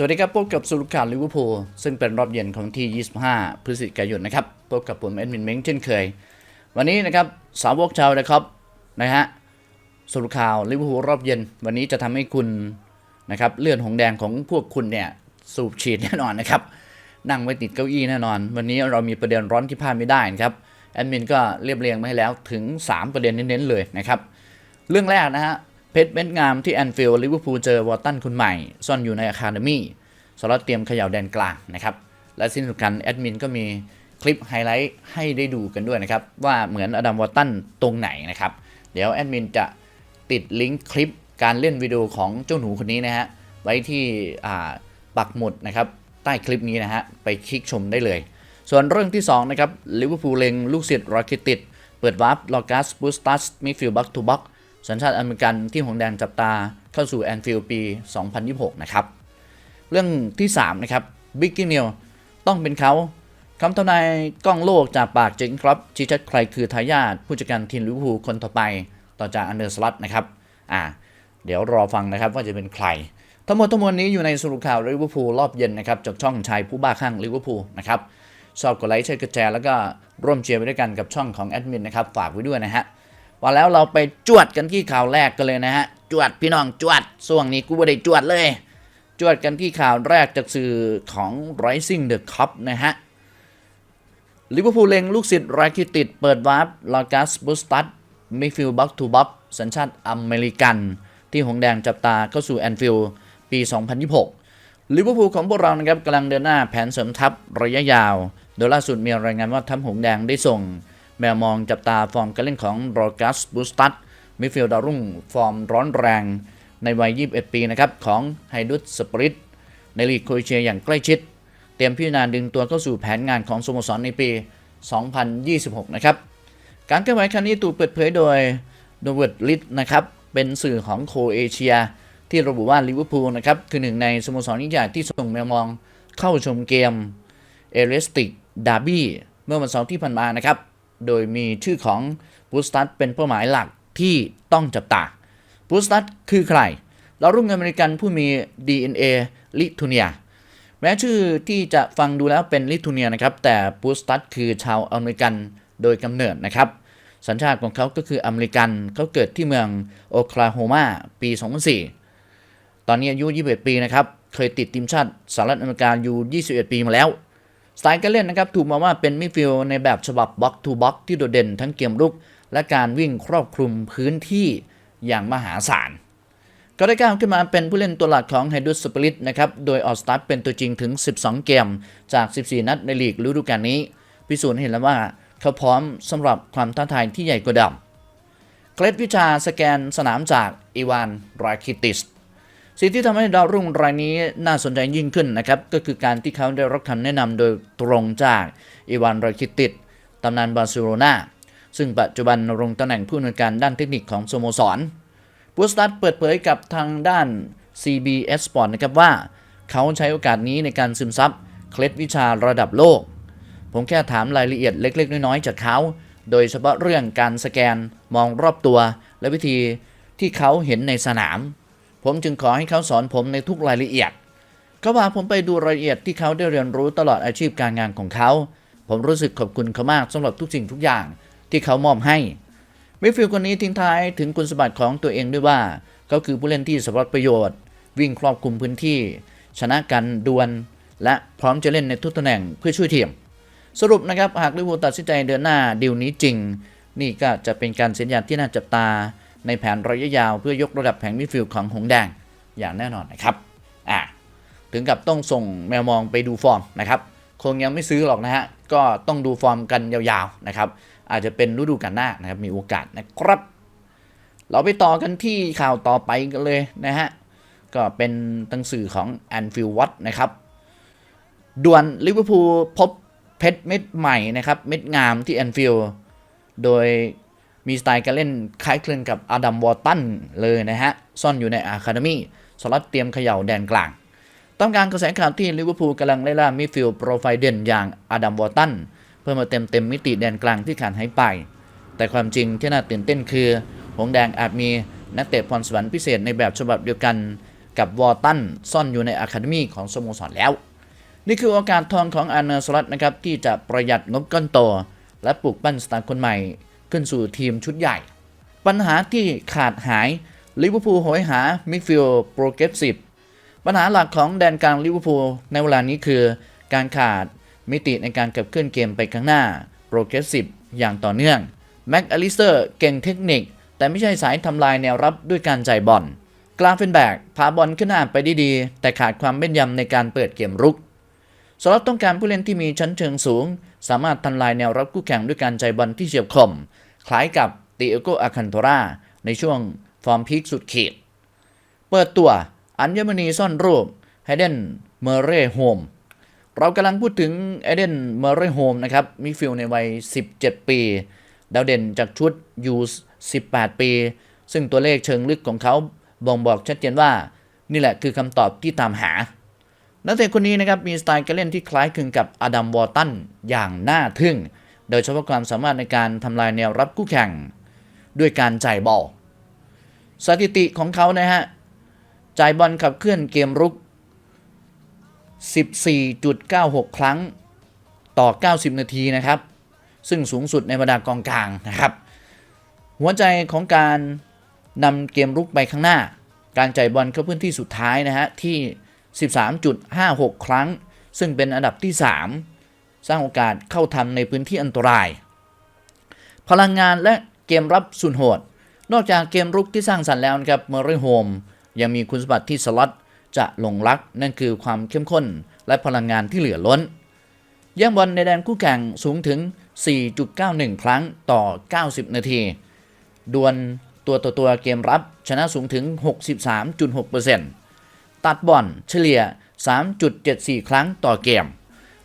สวัสดีครับพบกับสุรุขาลิเวอร์พูลซึ่งเป็นรอบเย็นของที่ 25 พฤศจิกายนนะครับพบกับผมแอดมินเม้งเช่นเคย วันนี้นะครับสาวกชาวนะครับนะฮะสรุปข่าวลิเวอร์พูลรอบเย็น วันนี้จะทำให้คุณนะครับเลื่อนหงแดงของพวกคุณเนี่ยสูบฉีดแน่นอนนะครับนั่งไว้ติดเก้าอี้แน่นอน วันนี้เรามีประเด็นร้อนที่พลาดไม่ได้นะครับแอดมินก็เรียบเรียงมาให้แล้วถึง 3 ประเด็นเน้นๆเลยนะครับเรื่องแรกนะฮะ เพชรเม็ดงามที่แอนฟิลด์ลิเวอร์พูลเจอวอร์ตันคนใหม่ ซ่อนอยู่ในอะคาเดมี่สล็อตเตรียมเขย่าแดนกลางนะครับ และสิ้นสุดกันแอดมินก็มีคลิปไฮไลท์ให้ได้ดูกันด้วยนะครับ ว่าเหมือนอดัมวอร์ตันตรงไหนนะครับ เดี๋ยวแอดมินจะติดลิงก์คลิปการเล่นวิดีโอของเจ้าหนูคนนี้นะฮะไว้ที่ปักหมุดนะครับใต้คลิปนี้นะฮะไปคลิกชมได้เลย ส่วนเรื่องที่2นะครับลิเวอร์พูลเล็งลูกศิษย์ราคิติดเปิดวาร์ปลอกัสบูสตัสมิฟิลบักทูบัก สัญชาติอเมริกันที่หงแดงจับตาเข้าสู่แอนฟิลปี 2026 นะครับ เรื่องที่3นะครับบิ๊กกิ n นิวต้องเป็นเขาคำทำนายกล้องโลกจากปากเจงครับชี้ชัดใครคือทายาทผู้จัดการทีมลิเวอร์พูลคนต่อไปต่อจากอันเดอร์สลัตนะครับอ่าเดี๋ยวรอฟังนะครับว่าจะเป็นใคร ทั้งหมดทั้งมวลนี้อยู่ในสรุปข่าวลิเวอร์พูลรอบเย็นนะครับจากช่องชายผู้บ้าคลั่งลิเวอร์พูลนะครับชอบกดไลค์แชร์กดแชร์แล้วก็ร่วมเชียร์ไปด้วยกันกับช่องของแอดมินนะครับฝากไว้ด้วยนะฮะ ว่าแล้วเราไปจวดกันที่ข่าวแรกกันเลยนะฮะ จวดพี่น้องจวดส่วงนี้กูไม่ได้จวดเลย จวดกันที่ข่าวแรกจากสื่อของ Rising the Cup นะฮะลิเวอร์พูลเล็งลูกศิษย์รายคิติดเปิดวาร์ปลากัสบูสตัดมิฟิลบักทูบับสัญชาติอเมริกัน ที่หงแดงจับตาเข้าสู่แอนฟิลปี 2026 ลิเวอร์พูลของพวกเรานะครับกำลังเดินหน้าแผนเสริมทัพระยะยาว โดยล่าสุดมีรายงานว่าทัพหงแดงได้ส่ง แมวมองจับตาฟอร์มการเล่นของบรอกัสบูสตัดมิฟิลดาวรุ่งฟอร์มร้อนแรงในวัย 21 ปีนะครับของไฮดุสสปริตในลีกโครเอเชียอย่างใกล้ชิด เตรียมพิจารณาดึงตัวเข้าสู่แผนงานของสโมสรในปี 2026 นะครับ การเคลื่อนไหวครั้งนี้ถูกเปิดเผยโดยโนเวิร์ดลิทนะครับ เป็นสื่อของโคเอเชีย ที่ระบุว่าลิเวอร์พูลนะครับ คือหนึ่งในสโมสรยิ่งใหญ่ที่ส่งแมวมองเข้าชมเกมเอเรสติกดาร์บี้เมื่อวันเสาร์ที่ผ่านมานะครับ โดยมีชื่อของบูสตัดเป็นเป้าหมายหลักที่ต้องจับตาบูสตัดคือใครเรารุ่งอเมริกันผู้มี DNA ลิทัวเนีย แม้ชื่อที่จะฟังดูแล้วเป็นลิทัวเนียนะครับ แต่บูสตัดคือชาวอเมริกันโดยกำเนิดนะครับ สัญชาติของเขาก็คืออเมริกันเขาเกิดที่เมืองโอคลาโฮมาปี 2004 ตอนนี้อายุ 21 ปีนะครับ เคยติดทีมชาติสหรัฐอเมริกาอยู่ 21 ปีมาแล้ว สไตล์การเล่นนะครับถูกมองว่าเป็นมิดฟิลด์ในแบบฉบับบล็อกทูบล็อกที่โดดเด่นทั้งเกมรุก และการวิ่งครอบคลุมพื้นที่อย่างมหาศาลก็ได้ก้าวขึ้นมาเป็นผู้เล่นตัวหลักของไฮดูสปริตนะครับ โดยออกสตาร์ทเป็นตัวจริงถึง 12 เกม จาก 14 นัดในลีกฤดูกาลนี้ พิสูจน์ให้เห็นแล้วว่าเขาพร้อมสำหรับความท้าทายที่ใหญ่กว่าดิมเคล็ดวิชาสแกนสนามจากอีวานราคิติส สิ่งที่ทำให้ดาวรุ่งรายนี้น่าสนใจยิ่งขึ้นนะครับก็คือการที่เขาได้รับคำแนะนำโดยตรงจากอีวานราคิติสตำนานบาร์เซโลนาซึ่งปัจจุบันรงตำแหน่งผู้อำนวยการด้านเทคนิคของสโมสรบูสตัดเปิดเผยกับทางด้าน CBS Sport นะครับว่า เขาใช้โอกาสนี้ในการซึมซับเคล็ดวิชาระดับโลก ผมแค่ถามรายละเอียดเล็ก ๆ น้อย ๆ จากเขา โดยเฉพาะเรื่องการสแกนมองรอบตัว และวิธีที่เขาเห็นในสนาม ผมจึงขอให้เขาสอนผมในทุกรายละเอียด เขาพาผมไปดูรายละเอียดที่เขาได้เรียนรู้ตลอดอาชีพการงานของเขา ผมรู้สึกขอบคุณเขามากสำหรับทุกสิ่งทุกอย่างที่เขามอบให้มิดฟิลด์คนนี้ทิ้งท้ายถึงคุณสมบัติของตัวเองด้วยว่าเขาคือผู้เล่นที่สำหรับประโยชน์ วิ่งครอบคลุมพื้นที่ ชนะกันดวลและพร้อมจะเล่นในทุกตำแหน่งเพื่อช่วยทีมสรุปนะครับหากลิเวอร์พูลตัดสินใจเดินหน้าดีลนี้จริง นี่ก็จะเป็นการเซ็นสัญญาที่น่าจับตา ในแผนระยะยาวเพื่อยกระดับแผงมิดฟิลด์ของหงแดงอย่างแน่นอนนะครับอ่าถึงกับต้องส่งแมวมองไปดูฟอร์มนะครับคงยังไม่ซื้อหรอกนะฮะก็ต้องดูฟอร์มกันยาวๆนะครับอาจจะเป็นฤดูกาลหน้านะครับมีโอกาสนะครับ เราไปต่อกันที่ข่าวต่อไปกันเลยนะฮะก็เป็นตังสื่อของ Anfield Watch นะครับด่วนลิเวอร์พูลพบเพชรเม็ดใหม่นะครับ เม็ดงามที่ Anfield โดย มีสไตล์การเล่นคล้ายคลึงกับอดัมวอร์ตันเลยนะฮะ ซ่อนอยู่ในอาคาเดมี่สล็อตเตรียมเขย่าแดนกลางต้องการกระแสข่าวที่ลิเวอร์พูลกำลังไล่ล่ามิดฟิลด์โปรไฟล์เด่นอย่างอดัมวอร์ตันเพื่อมาเต็มเต็มมิติแดนกลางที่ขาดหายไป แต่ความจริงที่น่าตื่นเต้นคือ หงแดงอาจมีนักเตะพรสวรรค์พิเศษในแบบฉบับเดียวกันกับวอร์ตันซ่อนอยู่ในอะคาเดมี่ของสโมสรแล้ว นี่คือโอกาสทองของอาร์เนอร์สลัตนะครับที่จะประหยัดงบก้อนโตและปลูกปั้นสตาร์คนใหม่ ขึ้นสู่ทีมชุดใหญ่ ปัญหาที่ขาดหายลิเวอร์พูลโหยหามิดฟิลด์โปรเกรสซีฟปัญหาหลักของแดนกลางลิเวอร์พูลในเวลานี้คือการขาดมิติในการขับเคลื่อนเกมไปข้างหน้าโปรเกรสซีฟอย่างต่อเนื่องแม็กอลิสเตอร์เก่งเทคนิค แต่ไม่ใช่สายทำลายแนวรับด้วยการจ่ายบอลกลาเฟนแบกพาบอลขึ้นหน้าไปได้ดี แต่ขาดความแม่นยำในการเปิดเกมรุกสำหรับต้องการผู้เล่นที่มีชั้นเชิงสูง สามารถทำลายแนวรับคู่แข่งด้วยการใจบอลที่เฉียบคม คล้ายกับติเอโกอาคันโทราในช่วงฟอร์มพีคสุดขีด เปิดตัวอัญมณีซ่อนรูปไฮเดนเมเรโฮมเรากำลังพูดถึงไอเดนเมเรโฮมนะครับมีฟิลในวัย 17 ปี ดาวเด่นจากชุดยู18 ปี ซึ่งตัวเลขเชิงลึกของเขาบ่งบอกชัดเจนว่า นี่แหละคือคำตอบที่ตามหา นักเตะคนนี้นะครับมีสไตล์การเล่นที่คล้ายคลึงกับอดัมวอร์ตันอย่างน่าทึ่ง โดยเฉพาะความสามารถในการทำลายแนวรับคู่แข่ง ด้วยการจ่ายบอลสถิติของเขานะฮะจ่ายบอลขับเคลื่อนเกมรุก 14.96 ครั้งต่อ 90 นาทีนะครับ ซึ่งสูงสุดในบรรดากองกลางนะครับ หัวใจของการนำเกมรุกไปข้างหน้า การจ่ายบอลเข้าพื้นที่สุดท้ายนะฮะที่ 13.56 ครั้ง ซึ่งเป็นอันดับที่ 3 สร้างโอกาสเข้าทำในพื้นที่อันตราย พลังงานและเกมรับสุดโหด นอกจากเกมรุกที่สร้างสรรค์แล้วนะครับเมอร์รย์โฮมยังมีคุณสมบัติที่สล็อตจะหลงรักนั่นคือความเข้มข้นและพลังงานที่เหลือล้นย่งบอลในแดนคู่แข่งสูงถึง 4.91 ครั้งต่อ 90 นาที ดวลตัวต่อตัวเกมรับชนะสูงถึง 63.6% ตัดบอลเฉลี่ย 3.74 ครั้งต่อเกม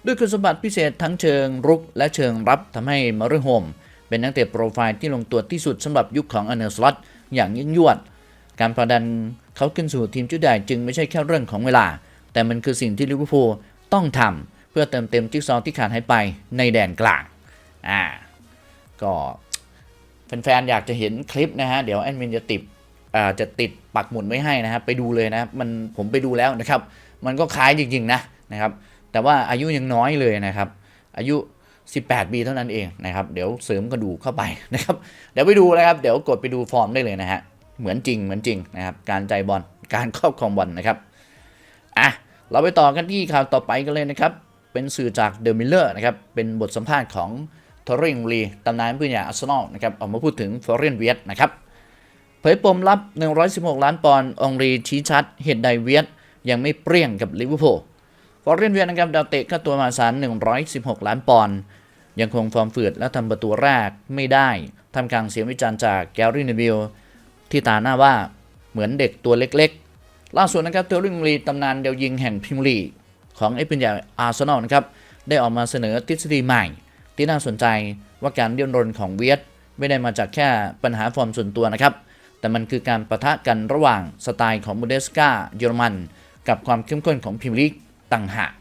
ด้วยคุณสมบัติพิเศษทั้งเชิงรุกและเชิงรับทำให้มาริโฮม เป็นนักเตะโปรไฟล์ที่ลงตัวที่สุดสำหรับยุคของอเนอร์สลอตอย่างยิ่งยวด การผลักดันเขาขึ้นสู่ทีมชุดใหญ่จึงไม่ใช่แค่เรื่องของเวลา แต่มันคือสิ่งที่ลิเวอร์พูลต้องทำเพื่อเติมเต็มจิ๊กซอว์ที่ขาดหายไปในแดนกลางอ่าก็แฟนๆอยากจะเห็นคลิปนะฮะ เดี๋ยวแอดมินจะติด จะติดปักหมุดไว้ให้นะครับ ไปดูเลยนะครับมันผมไปดูแล้วนะครับ มันก็คล้ายจริงๆนะนะครับ แต่ว่าอายุยังน้อยเลยนะครับ อายุ 18ปีเท่านั้นเองนะครับ เดี๋ยวเสริมกระดูกเข้าไปนะครับ เดี๋ยวไปดูนะครับ เดี๋ยวกดไปดูฟอร์มได้เลยนะฮะเหมือนจริงเหมือนจริงนะครับ การใจบอลการครอบครองบอลนะครับอะเราไปต่อกันที่ข่าวต่อไปกันเลยนะครับ เป็นสื่อจากเดอะมิลเลอร์นะครับ เป็นบทสัมภาษณ์ของทอริงลีตำนานผู้ใหญ่อาร์เซนอลนะครับออกมาพูดถึงฟลอเรนเวียตนะครับ เผยปมลับ 116 ล้านปอนด์องรีชี้ชัด เหตุใดเวียตยังไม่เปรี้ยงกับลิเวอร์พูลฟลอเรนเวียตนะครับดาวเตะค่าตัวมาศาล116 ล้านปอนด์ยังคงฟอร์มฝืดและทำประตูแรกไม่ได้ทำกลางเสียงวิจารณ์จากแกลรี่เนวิลที่ตาหน้าว่าเหมือนเด็กตัวเล็กๆ ล่าสุดนะครับเทอร์ริงลีตำนานเดียวยิงแห่งพรีเมียร์ลีของเอฟเป็นใหญ่อาร์เซนอลนะครับได้ออกมาเสนอทฤษฎีใหม่ ที่น่าสนใจว่าการเลี้ยนรนของเวียดไม่ได้มาจากแค่ปัญหาฟอร์มส่วนตัวนะครับ แต่มันคือการประทะกันระหว่างสไตล์ของบูเดสกาเยอรมัน กับความเข้มข้นของพรีเมียร์ลีกต่างหาก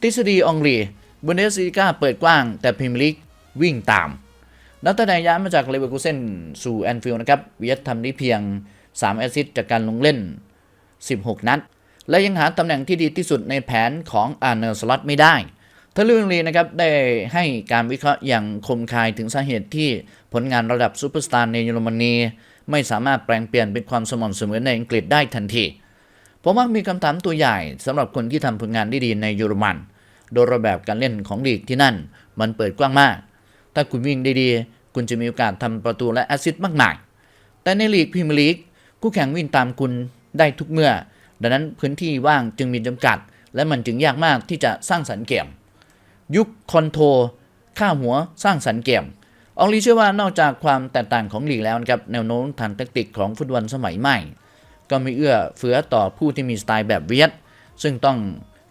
ทฤษฎีองลีบูเดสกาเปิดกว้างแต่พรีเมียร์ลีกวิ่งตามนักเตะย้ายมาจากเลเวอร์คูเซนสู่แอนฟิลด์นะครับเวียดทำได้เพียง 3 แอสซิสต์จากการลงเล่น 16 นัด และยังหาตำแหน่งที่ดีที่สุดในแผนของอาร์เนอร์สล็อตไม่ได้ทะลุงลีนะครับได้ให้การวิเคราะห์อย่างคมคายถึงสาเหตุที่ผลงานระดับซูเปอร์สตาร์ในเยอรมนี ไม่สามารถแปลงเปลี่ยนเป็นความสม่ำเสมอในอังกฤษได้ทันทีผมว่ามีคำถามตัวใหญ่สำหรับคนที่ทำผลงานได้ดีในเยอรมัน โดยระแบบการเล่นของลีกที่นั่น มันเปิดกว้างมาก ถ้าคุณวิ่งได้ดี คุณจะมีโอกาสทำประตูและแอสซิสต์มากมายแต่ในลีกพรีเมียร์ลีกคู่แข่งวิ่งตามคุณได้ทุกเมื่อ ดังนั้นพื้นที่ว่างจึงมีจำกัด และมันจึงยากมากที่จะสร้างสรรค์เกม ยุคคอนโทรค่าหัวสร้างสรรค์เกม อองลีเชื่อว่านอกจากความแตกต่างของลีกแล้วนะครับแนวโน้มทางแทคติกของฟุตบอลสมัยใหม่ ก็ไม่เอื้อเฟื้อต่อผู้ที่มีสไตล์แบบเวียด ซึ่งต้อง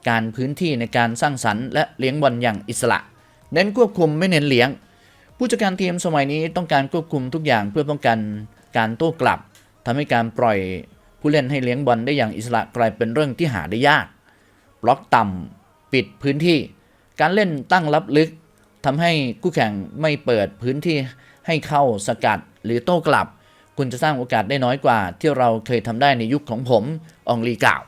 การพื้นที่ในการสร้างสรรค์และเลี้ยงบอลอย่างอิสระ เน้นควบคุมไม่เน้นเลี้ยง ผู้จัดการทีมสมัยนี้ต้องการควบคุมทุกอย่างเพื่อป้องกันการโต้กลับทำให้การปล่อยผู้เล่นให้เลี้ยงบอลได้อย่างอิสระกลายเป็นเรื่องที่หาได้ยาก บล็อกต่ำปิดพื้นที่ การเล่นตั้งรับลึก ทำให้คู่แข่งไม่เปิดพื้นที่ให้เข้าสกัดหรือโต้กลับ คุณจะสร้างโอกาสได้น้อยกว่า ที่เราเคยทำได้ในยุคของผมองลีกล่าว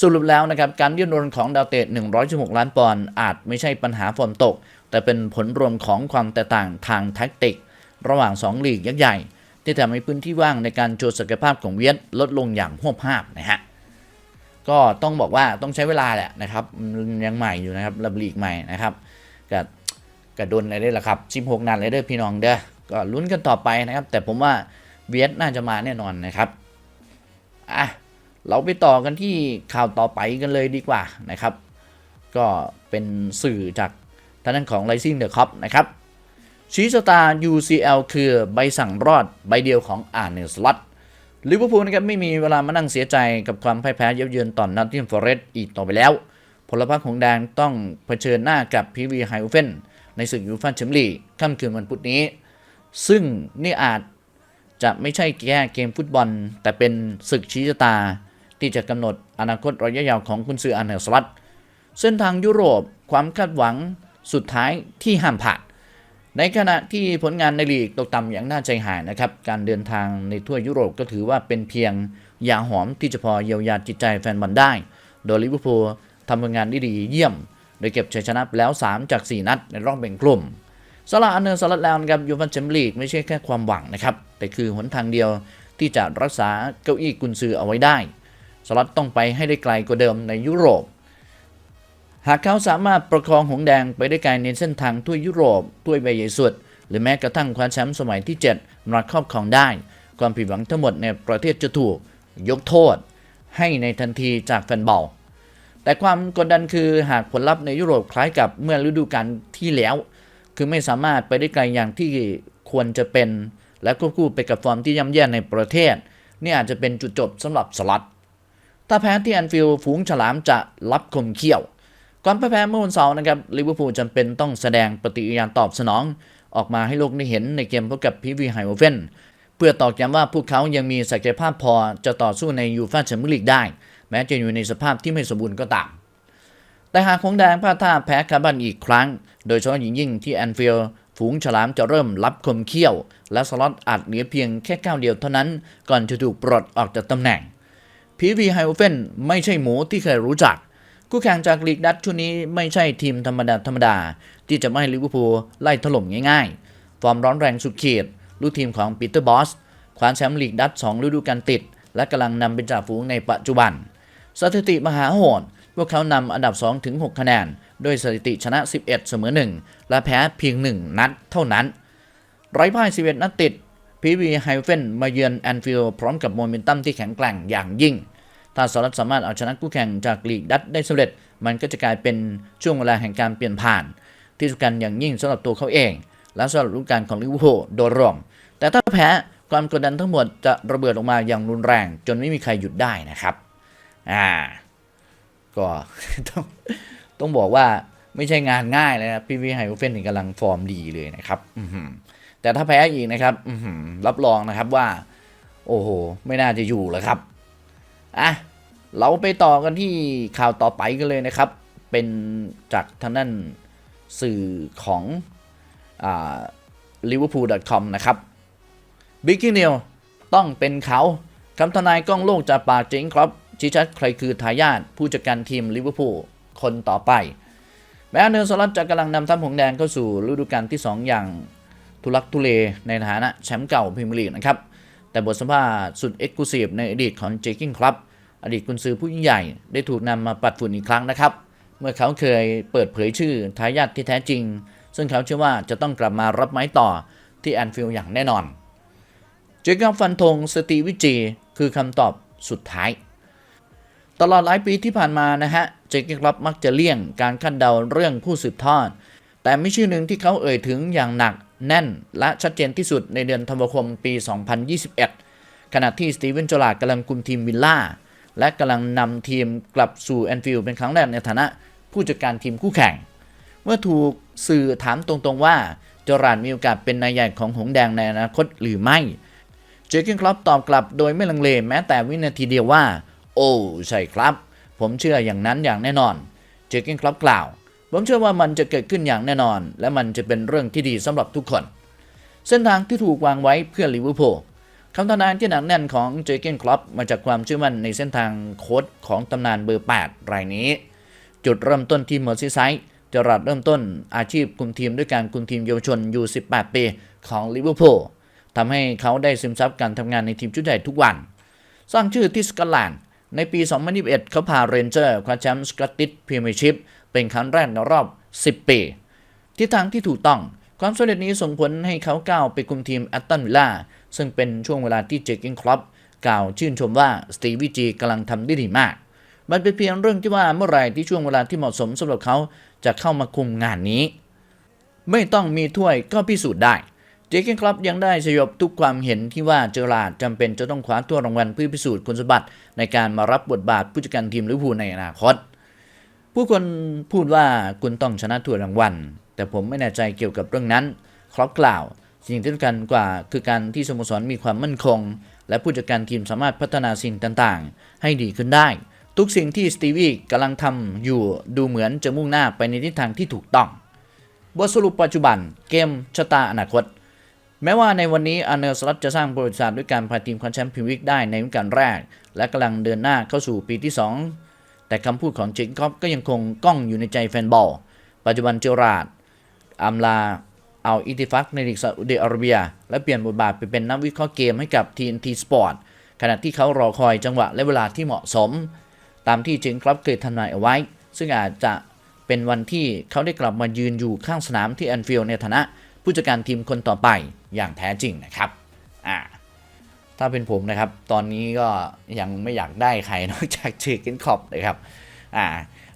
สรุปแล้วนะครับการยื่นรนของดาวเตะ 116 ล้านปอนด์อาจไม่ใช่ปัญหาฟอร์มตก แต่เป็นผลรวมของความแตกต่างทางแท็กติก ระหว่าง 2 ลีกยักษ์ใหญ่ ที่ทำให้พื้นที่ว่างในการโชว์ศักยภาพของเวียดลดลงอย่างหวบภาพนะฮะก็ต้องบอกว่าต้องใช้เวลาแหละนะครับยังใหม่อยู่นะครับระลีกใหม่นะครับกับ กระดนอะไรได้ละครับ 16 นัดเลยเด้อพี่น้องเด้อก็ลุ้นกันต่อไปนะครับ แต่ผมว่าเวียดน่าจะมาแน่นอนนะครับอะเราไปต่อกันที่ข่าวต่อไปกันเลยดีกว่านะครับ ก็เป็นสื่อจากทางด้านของ Rising the Cup นะครับชี้ชะตา UCL คือใบสั่งรอดใบเดียวของอาร์เนสลอตลิเวอร์พูลนะครับไม่มีเวลามานั่งเสียใจกับความพ่ายแพ้เยับเยินต่อนนัตติงฟอร์เรสต์อีกต่อไปแล้วพลพรรคของแดงต้องเผชิญหน้ากับพีวีไฮเฟน ในศึกยูฟ่าแชมเปี้ยนลีกค่ำคืนวันพุธนี้ ซึ่งนี่อาจจะไม่ใช่แค่เกมฟุตบอล แต่เป็นศึกชี้ชะตา ที่จะกำหนดอนาคตระยะยาวของคุณซืออันเนอร์สวัตเส้นทางยุโรปความคาดหวังสุดท้ายที่ห้ามผ่านในขณะที่ผลงานในลีกตกต่ำอย่างน่าใจหายนะครับ การเดินทางในทั่วยุโรปก็ถือว่าเป็นเพียงยาหอมที่จะพอเยียวยาจิตใจแฟนบอลได้ โดยลิเวอร์พูลทำผลงานได้ดีเยี่ยม โดยเก็บชัยชนะแล้ว 3 จาก 4 นัดในรอบแบ่งกลุ่มสำหรับอันเนอร์สลัดแล้วนะครับยูฟ่าแชมเปี้ยนลีกไม่ใช่แค่ความหวังนะครับ แต่คือหนทางเดียวที่จะรักษาเก้าอี้กุนซือเอาไว้ได้สลัดต้องไปให้ได้ไกลกว่าเดิมในยุโรป หากเขาสามารถประคองหงแดงไปได้ไกลในเส้นทางทั่วยุโรปทั่วใบใหญ่สุด หรือแม้กระทั่งคว้าแชมป์สมัยที่7มาครอบครองได้ ความผิดหวังทั้งหมดในประเทศจะถูกยกโทษ ให้ในทันทีจากแฟนบอล แต่ความกดดันคือหากผลลัพธ์ในยุโรปคล้ายกับเมื่อฤดูกาลที่แล้ว คือไม่สามารถไปได้ไกลอย่างที่ควรจะเป็น และควบคู่ไปกับฟอร์มที่ย่ำแย่ในประเทศ นี่อาจจะเป็นจุดจบสำหรับสลัด ถ้าแพ้ที่แอนฟิลด์ฝูงฉลามจะรับคมเขี้ยว ก่อนแพ้เมื่อวันเสาร์นะครับลิเวอร์พูลจำเป็นต้องแสดงปฏิกิริยาตอบสนอง ออกมาให้โลกได้เห็นในเกมพบกับพีวีไฮโอเฟนเพื่อตอกย้ำว่าพวกเขายังมีศักยภาพพอจะต่อสู้ในยูฟ่าแชมเปี้ยนลีกได้ แม้จะอยู่ในสภาพที่ไม่สมบูรณ์ก็ตาม แต่หากคงแดงพลาดท่าแพ้คาร์บันอีกครั้ง โดยเฉพาะยิ่งยิ่งที่แอนฟิลด์ฝูงฉลามจะเริ่มรับคมเขี้ยว และสล็อตอาจเหลือเพียงแค่ก้าวเดียวเท่านั้น ก่อนจะถูกปลดออกจากตำแหน่งพีวีไฮโอเฟนไม่ใช่หมูที่เคยรู้จัก คู่แข่งจากลีกดัตช์ชุดนี้ไม่ใช่ทีมธรรมดาธรรมดา ที่จะไม่ให้ลิเวอร์พูลไล่ถล่มง่ายๆ ฟอร์มร้อนแรงสุดขีดลูกทีมของปีเตอร์บอสคว้าแชมป์ลีกดัตช์สองฤดูกาลติด และกำลังนำเป็นจ่าฝูงในปัจจุบัน สถิติมหาโหด พวกเขานำอันดับ 2 ถึง 6 คะแนนโดยสถิติชนะ 11 เสมอ 1 และแพ้เพียง 1 นัดเท่านั้น ไร้พ่าย 11 นัดติด พีวีไฮเฟนมาเยือนแอนฟิลด์พร้อมกับโมเมนตัมที่แข็งแกร่งอย่างยิ่ง ถ้าสหรัฐสามารถเอาชนะคู่แข่งจากลีกดัตได้สำเร็จ มันก็จะกลายเป็นช่วงเวลาแห่งการเปลี่ยนผ่าน ที่สำคัญอย่างยิ่งสำหรับตัวเขาเอง และสำหรับฤดูกาลของลิเวอร์พูลโดยรวมแต่ถ้าแพ้ความกดดันทั้งหมดจะระเบิดออกมาอย่างรุนแรง จนไม่มีใครหยุดได้นะครับ อ่า ก็ต้องต้องบอกว่าไม่ใช่งานง่ายเลยนะพี่วิไฮโอเฟนกำลังฟอร์มดีเลยนะครับแต่ถ้าแพ้อีกนะครับรับรองนะครับว่า โอ้โห ไม่น่าจะอยู่แล้วครับอะเราไปต่อกันที่ข่าวต่อไปกันเลยนะครับ เป็นจากทางด้านสื่อของอ liverpool.com นะครับบิ๊ก n นิวต้องเป็นเขาคำทนายกล้องโลกจากปากเจงครับ ชี้ชัดใครคือทายาทผู้จัดการทีมลิเวอร์พูลคนต่อไป แม้เนอร์สลัดจะกำลังนำทัพหงแดงเข้าสู่ฤดูกาลที่ 2 อย่างทุลักทุเลในฐานะแชมป์เก่าพรีเมียร์ลีกนะครับ แต่บทสัมภาษณ์สุดเอ็กซ์คลูซีฟในอดีตของเจกิ้งครับ อดีตกุนซือผู้ยิ่งใหญ่ได้ถูกนำมาปัดฝุ่นอีกครั้งนะครับ เมื่อเขาเคยเปิดเผยชื่อทายาทที่แท้จริง ซึ่งเขาเชื่อว่าจะต้องกลับมารับไม้ต่อที่แอนฟิลด์อย่างแน่นอน เจคอบฟันธงสตีวิจีคือคำตอบสุดท้าย ตลอดหลายปีที่ผ่านมานะฮะ เจคครับมักจะเลี่ยงการคาดเดาเรื่องผู้สืบทอด แต่มีชื่อหนึ่งที่เขาเอ่ยถึงอย่างหนักแน่นและชัดเจนที่สุดในเดือนธันวาคมปี 2021 ขณะที่สตีเวนจอร์ลาดกำลังคุมทีมวิลล่า และกำลังนำทีมกลับสู่แอนฟิลด์เป็นครั้งแรกในฐานะผู้จัดการทีมคู่แข่ง เมื่อถูกสื่อถามตรงๆว่าจอร์ลาดมีโอกาสเป็นนายใหญ่ของหงส์แดงในอนาคตหรือไม่ เจอร์เกนคลอปตอบกลับโดยไม่ลังเลแม้แต่วินาทีเดียวว่า โอ้ใช่ครับ ผมเชื่ออย่างนั้นอย่างแน่นอนเจอร์เกนคล็อปกล่าว ผมเชื่อว่ามันจะเกิดขึ้นอย่างแน่นอน และมันจะเป็นเรื่องที่ดีสำหรับทุกคน เส้นทางที่ถูกวางไว้เพื่อลิเวอร์พูลคำทำนายที่หนักแน่นของเจเกนคลับมาจากความเชื่อมั่นในเส้นทางโค้ดของตำนานเบอร์ 8 รายนี้ จุดเริ่มต้นที่เมอร์ซีไซด์จรัสเริ่มต้นอาชีพคุมทีมด้วยการคุมทีมเยาวชนอยู่ 18 ปีของลิเวอร์พูลทำให้เขาได้ซึมซับการทำงานในทีมชุดใหญ่ทุกวัน สร้างชื่อที่สกอตแลนด์ ในปี 2021 เขาพาเรนเจอร์คว้าแชมป์สกอตติชพรีเมียร์ชิพเป็นครั้งแรกในรอบ 10 ปี ทิศทางที่ถูกต้อง ความสำเร็จนี้ส่งผลให้เขาก้าวไปคุมทีมแอตตันวิลล่าซึ่งเป็นช่วงเวลาที่เจคกินคลับกล่าวชื่นชมว่าสตีวีจีกำลังทำได้ดีมาก มันเป็นเพียงเรื่องที่ว่าเมื่อไรที่ช่วงเวลาที่เหมาะสมสำหรับเขาจะเข้ามาคุมงานนี้ ไม่ต้องมีถ้วยก็พิสูจน์ได้ เจคเกนคลับยังได้สยบทุกความเห็นที่ว่าเจอราดจำเป็นจะต้องคว้าตัวรางวัลเพื่อพิสูจน์คุณสมบัติ ในการมารับบทบาทผู้จัดการทีมลิเวอร์พูลในอนาคต ผู้คนพูดว่าคุณต้องชนะถ้วยรางวัล แต่ผมไม่แน่ใจเกี่ยวกับเรื่องนั้นครอปกล่าว สิ่งที่สำคัญกว่าคือการที่สโมสรมีความมั่นคง และผู้จัดการทีมสามารถพัฒนาสิ่งต่างๆ ให้ดีขึ้นได้ ทุกสิ่งที่สตีวีกำลังทำอยู่ดูเหมือนจะมุ่งหน้าไปในทิศทางที่ถูกต้องบทสรุปปัจจุบันเกมชะตาอนาคต แม้ว่าในวันนี้อาร์เนลสลัตจะสร้างประวัติศาสตร์ด้วยการพาทีมคว้าแชมป์พรีเมียร์ลีกได้ในฤดูกาลแรก และกำลังเดินหน้าเข้าสู่ปีที่ 2 แต่คำพูดของเจคคอบก็ยังคงก้องอยู่ในใจแฟนบอล ปัจจุบันเจอราดอัมลาเอาอิติฟักในลีกซาอุดิอาระเบีย และเปลี่ยนบทบาทไปเป็นนักวิเคราะห์เกมให้กับ TNT Sport ขณะที่เขารอคอยจังหวะและเวลาที่เหมาะสม ตามที่เจนครับเคยทำนายเอาไว้ ซึ่งอาจจะเป็นวันที่เขาได้กลับมายืนอยู่ข้างสนามที่แอนฟิลด์ในฐานะ ผู้จัดการทีมคนต่อไปอย่างแท้จริงนะครับอ่าถ้าเป็นผมนะครับ ตอนนี้ก็ยังไม่อยากได้ใครนอกจากเจเกนคอปนะครับอ่า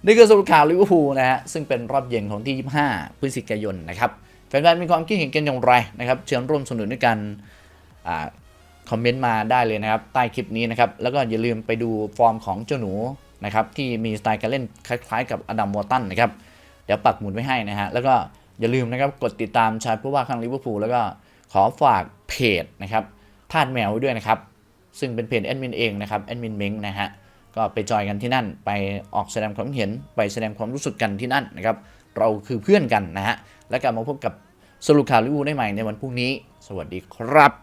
นี่คือสรุปข่าวลิเวอร์พูลนะฮะซึ่งเป็นรอบเย็นของที่ 25 พฤศจิกายนนะครับแฟนๆมีความคิดเห็นกันอย่างไรนะครับ เชิญร่วมสนุนด้วยกันอ่าคอมเมนต์มาได้เลยนะครับ ใต้คลิปนี้นะครับ แล้วก็อย่าลืมไปดูฟอร์มของเจ้าหนูนะครับ ที่มีสไตล์การเล่นคล้ายๆ กับอดัมวอร์ตันนะครับ เดี๋ยวปักหมุดไว้ให้นะฮะแล้วก็ อย่าลืมนะครับกดติดตามชายผู้ว่าข้างลิเวอร์พูลแล้วก็ขอฝากเพจนะครับทาดแมวไว้ด้วยนะครับ ซึ่งเป็นเพจแอดมินเองนะครับแอดมินเม้งนะฮะก็ไปจอยกันที่นั่น ไปออกแสดงความเห็นไปแสดงความรู้สึกกันที่นั่นนะครับเราคือเพื่อนกันนะฮะและกลับมาพบกับสรุปข่าวลิเวอร์พูลได้ใหม่ในวันพรุ่งนี้ สวัสดีครับ